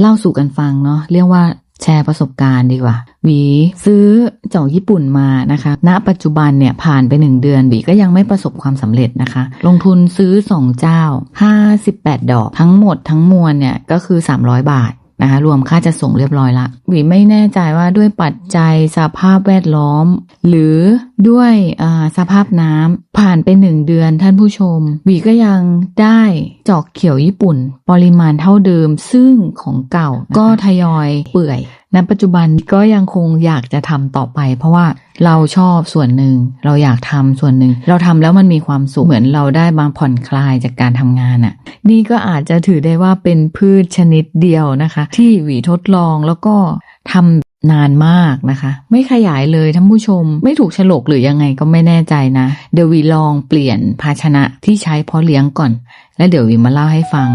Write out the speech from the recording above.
เล่าสู่กันฟังเนาะเรียกว่าแชร์ประสบการณ์ดีกว่าหวีซื้อเจาะญี่ปุ่นมานะคะณปัจจุบันเนี่ยผ่านไปหนึ่งเดือนหวีก็ยังไม่ประสบความสำเร็จนะคะ ลงทุนซื้อ 2 เจ้า 58 ดอกทั้งหมดทั้งมวลเนี่ยก็คือ 300 บาท นะคะรวมค่าจะส่งเรียบร้อยละหวีไม่แน่ใจว่าด้วยปัจจัยสภาพแวดล้อม หรือด้วยอ่าสภาพน้ำผ่านไปหนึ่งเดือนท่านผู้ชมหวีก็ยังได้จอกเขียวญี่ปุ่น ปริมาณเท่าเดิมซึ่งของเก่าก็ทยอยเปื่อย ณปัจจุบันก็ยังคงอยากจะทำต่อไป เพราะว่าเราชอบส่วนหนึ่ง เราอยากทำส่วนหนึ่ง เราทำแล้วมันมีความสุขเหมือนเราได้บางผ่อนคลายจากการทำงานอะ่ะ นี่ก็อาจจะถือได้ว่าเป็นพืชชนิดเดียวนะคะ ที่หวีทดลองแล้วก็ทำนานมากนะคะ ไม่ขยายเลยท่านผู้ชม ไม่ถูกฉลกหรือยังไงก็ไม่แน่ใจนะ เดี๋ยววีลองเปลี่ยนภาชนะที่ใช้เพาะเลี้ยงก่อน แล้วเดี๋ยววีมาเล่าให้ฟัง